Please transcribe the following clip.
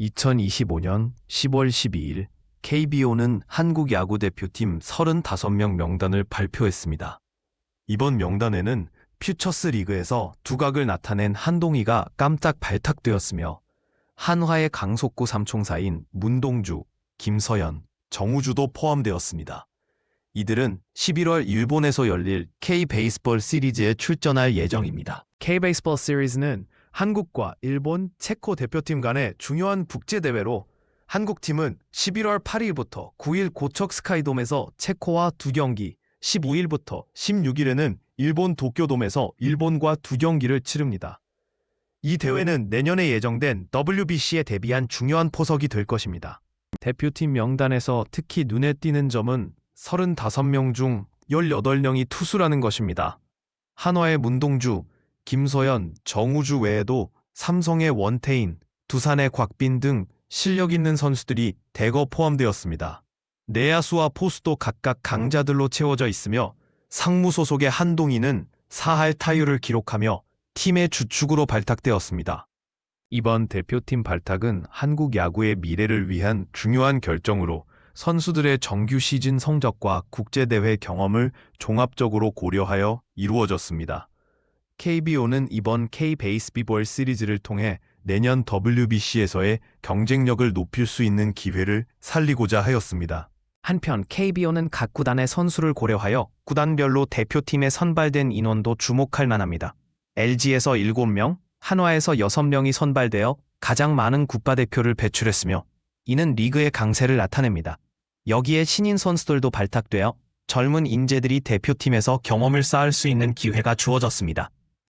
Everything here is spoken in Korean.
2025년 10월 12일 KBO는 한국 야구 대표팀 35명 명단을 발표했습니다. 이번 명단에는 퓨처스 리그에서 두각을 나타낸 한동희가 깜짝 발탁되었으며 한화의 강속구 삼총사인 문동주, 김서연, 정우주도 포함되었습니다. 이들은 11월 일본에서 열릴 K-베이스볼 시리즈에 출전할 예정입니다. K-베이스볼 시리즈는 한국과 일본, 체코 대표팀 간의 중요한 국제대회로 한국팀은 11월 8일부터 9일 고척 스카이돔에서 체코와 두 경기, 15일부터 16일에는 일본 도쿄돔에서 일본과 두 경기를 치릅니다. 이 대회는 내년에 예정된 WBC에 대비한 중요한 포석이 될 것입니다. 대표팀 명단에서 특히 눈에 띄는 점은 35명 중 18명이 투수라는 것입니다. 한화의 문동주, 김서연, 정우주 외에도 삼성의 원태인, 두산의 곽빈 등 실력 있는 선수들이 대거 포함되었습니다. 내야수와 포수도 각각 강자들로 채워져 있으며 상무 소속의 한동희는 4할 타율을 기록하며 팀의 주축으로 발탁되었습니다. 이번 대표팀 발탁은 한국 야구의 미래를 위한 중요한 결정으로 선수들의 정규 시즌 성적과 국제대회 경험을 종합적으로 고려하여 이루어졌습니다. KBO는 이번 K-베이스비볼 시리즈를 통해 내년 WBC에서의 경쟁력을 높일 수 있는 기회를 살리고자 하였습니다. 한편 KBO는 각 구단의 선수를 고려하여 구단별로 대표팀에 선발된 인원도 주목할 만합니다. LG에서 7명, 한화에서 6명이 선발되어 가장 많은 국가대표를 배출했으며 이는 리그의 강세를 나타냅니다. 여기에 신인 선수들도 발탁되어 젊은 인재들이 대표팀에서 경험을 쌓을 수 있는 기회가 주어졌습니다.